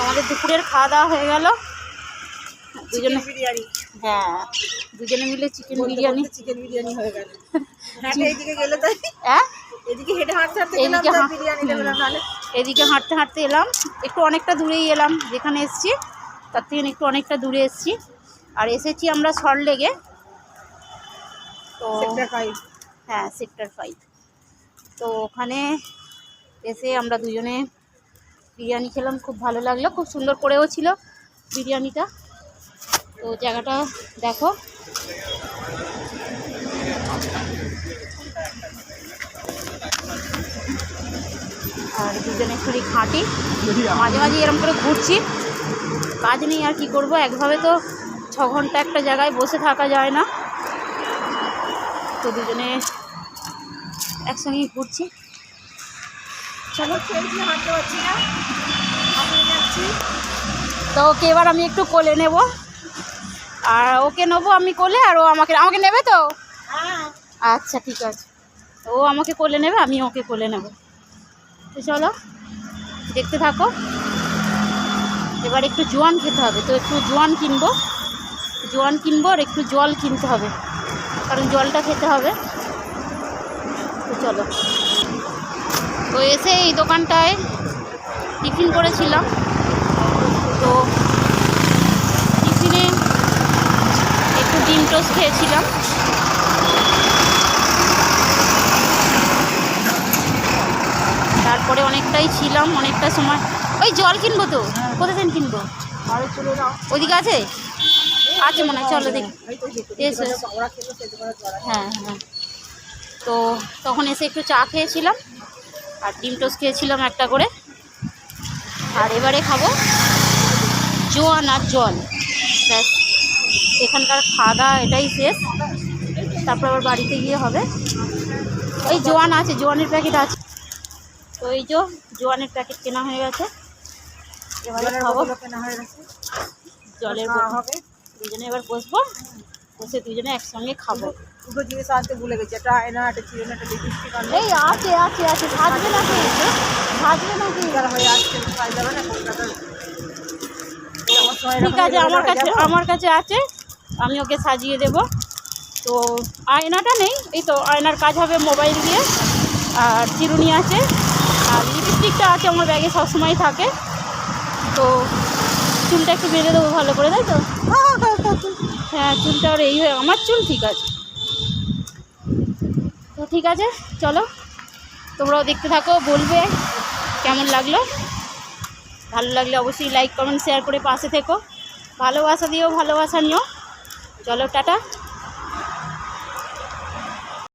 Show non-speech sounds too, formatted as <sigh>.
আমাদের দুপুরের খাওয়া দাওয়া হয়ে গেল। দুজনে বিরিয়ানি। হ্যাঁ দুজনে মিলে চিকেন বিরিয়ানি। চিকেন বিরিয়ানি হয়ে গেল। এইদিকে গেলে তো হ্যাঁ? এদিকে হেঁটে হাঁটতে হাঁটতে এদিকে এদিকে হাঁটতে হাঁটতে এলাম। একটু অনেকটা দূরেই এলাম যেখানে এসছি। তার থেকে একটু অনেকটা দূরে এসছি। আর এসেছি আমরা সল্টলেগে তো হ্যাঁ সেক্টর ফাইভ তো ওখানে এসে আমরা দুজনে বিরিয়ানি খেলাম, খুব ভালো লাগল, খুব সুন্দর করেও ছিল বিরিয়ানিটা। তো জায়গাটা দেখো। আর দুজনে শরীর খাঁটি। মাঝে মাঝে এরকম করে ঘুরছি। কাজ নেই আর কি করব, একভাবে তো ছ ঘণ্টা একটা জায়গায় বসে থাকা যায় না। তো দুজনে একসঙ্গেই ঘুরছি। চলো হাঁটতে পারছি না। যাচ্ছি। তো ওকে এবার আমি একটু কোলে নেব। আর ওকে নেব আমি কোলে আর ও আমাকে আমাকে নেবে তো? হ্যাঁ। আচ্ছা ঠিক আছে। তো ও আমাকে কোলে নেবে আমি ওকে কোলে নেব। তো চলো দেখতে থাকো। এবার একটু জোয়ান খেতে হবে তো একটু জোয়ান কিনবো। জোয়ান কিনবো আর একটু জল কিনতে হবে। কারণ জলটা খেতে হবে। তো চলো। তো এসে এই দোকানটায় টিফিন করেছিলাম। তো টিফিনে একটু ডিম টোস্ট খেয়েছিলাম। তারপরে অনেকটাই ছিলাম অনেকটা সময়। ওই জল কিনবো তো? কোথা থেকে কিনবো? আরে চলে যাও। ওইদিকে আছে? আছে মনে হয় চলো দেখি। এই এসো, হ্যাঁ হ্যাঁ। তো তখন এসে একটু চা খেয়েছিলাম আর ডিম টোস্ট খেয়েছিলাম একটা করে। আর এবারে খাব জোয়ান আর জল। ব্যাস এখানকার খাওয়া এটাই শেষ। তারপর আবার বাড়িতে গিয়ে হবে। ওই জোয়ান আছে জোয়ানের প্যাকেট আছে। তো এই যে জোয়ানের প্যাকেট কেনা হয়ে গেছে। এবারে খাব। কেনা হয়ে গেছে। জলের হবে? দুজনে এবার বসবো বসে দুজনে একসঙ্গে খাব। দুটো জিনিস আনতে ভুলে গেছি একটা আয়না একটা চিরুনি একটা লিপস্টিক আনতে এই আছে আছে আছে সাজবে না তো সাজবে না কি তারা হয়ে আসছে পাই যাবে না। কলকাতার ঠিক আছে আমার কাছে আমার কাছে আছে আমি ওকে সাজিয়ে দেব। তো আয়নাটা নেই এই তো আয়নার কাজ হবে মোবাইল দিয়ে আর চিরুনি আছে আর লিপস্টিকটা আছে আমার ব্যাগে সবসময় থাকে। তো চুলটা একটু বেঁধে দেবো ভালো করে তাই তো? <laughs> হ্যাঁ চুলটা আর এই হয়ে আমার চুল ঠিক আছে। তো ঠিক আছে চলো। তোমরাও দেখতে থাকো বলবে কেমন লাগল। ভালো লাগলে অবশ্যই লাইক কমেন্ট শেয়ার করে পাশে থেকো। ভালোবাসা দিও ভালোবাসা নিও। চলো টাটা।